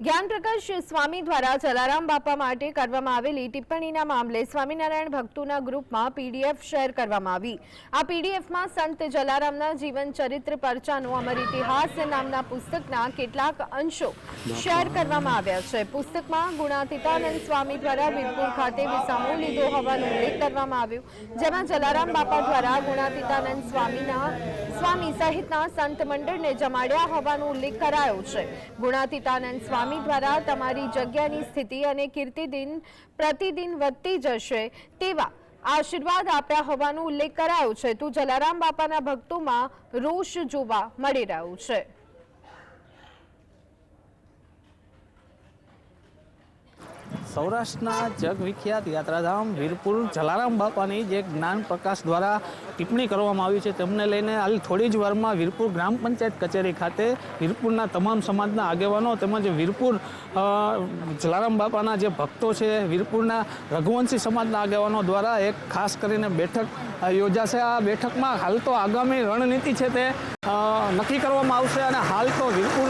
જ્ઞાનપ્રકાશ સ્વામી દ્વારા જલારામ બાપા માટે કરવામાં આવેલી ટિપ્પણીના મામલે સ્વામિનારાયણ ભક્તોના ગ્રુપમાં પીડીએફ શેર કરવામાં આવી. આ પીડીએફમાં સંત જલારામના જીવન ચરિત્ર પરચાનો અમર ઇતિહાસ નામના પુસ્તકના કેટલાક અંશો શેર કરવામાં આવ્યા છે. પુસ્તકમાં ગુણાતીતાનંદ સ્વામી દ્વારા વીરપુર ખાતે વિસામો લીધો હોવાનો ઉલ્લેખ કરવામાં આવ્યો, જેમાં જલારામ બાપા દ્વારા ગુણાતીતાનંદ સ્વામીના સ્વામી સહિતના સંત મંડળને જમાડ્યા હોવાનો ઉલ્લેખ કરાયો છે. ગુણાતીતાનંદ સ્વામી દ્વારા તમારી જગ્યાની સ્થિતિ અને કીર્તિ દિન પ્રતિદિન વધતી જશે તેવા આશીર્વાદ આપ્યા હોવાનો ઉલ્લેખ કરાયો છે. તો જલારામ બાપાના ભક્તોમાં રોષ જોવા મળી રહ્યો છે. સૌરાષ્ટ્રના જગવિખ્યાત યાત્રાધામ વીરપુર જલારામ બાપાની જે જ્ઞાન પ્રકાશ દ્વારા ટિપ્પણી કરવામાં આવી છે, તેમને લઈને હાલ થોડી જ વારમાં વીરપુર ગ્રામ પંચાયત કચેરી ખાતે વીરપુરના તમામ સમાજના આગેવાનો તેમજ વીરપુર જલારામ બાપાના જે ભક્તો છે, વીરપુરના રઘુવંશી સમાજના આગેવાનો દ્વારા એક ખાસ કરીને બેઠક યોજાશે. આ બેઠકમાં હાલ તો આગામી રણનીતિ છે તે નક્કી કરવામાં આવશે અને હાલ તો વીરપુર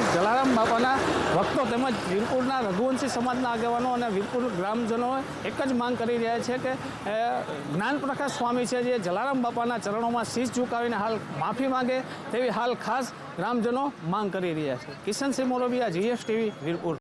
તેમજ વીરપુરના રઘુવંશી સમાજના આગેવાનો અને વીરપુર ગ્રામજનો એક જ માંગ કરી રહ્યા છે કે જ્ઞાનપ્રકાશ સ્વામી છે જે જલારામ બાપાના ચરણોમાં શીશ ઝુકાવીને હાલ માફી માંગે તેવી હાલ ખાસ ગ્રામજનો માંગ કરી રહ્યા છે. કિશનસિંહ મોરબિયા, જીએસટીવી, વીરપુર.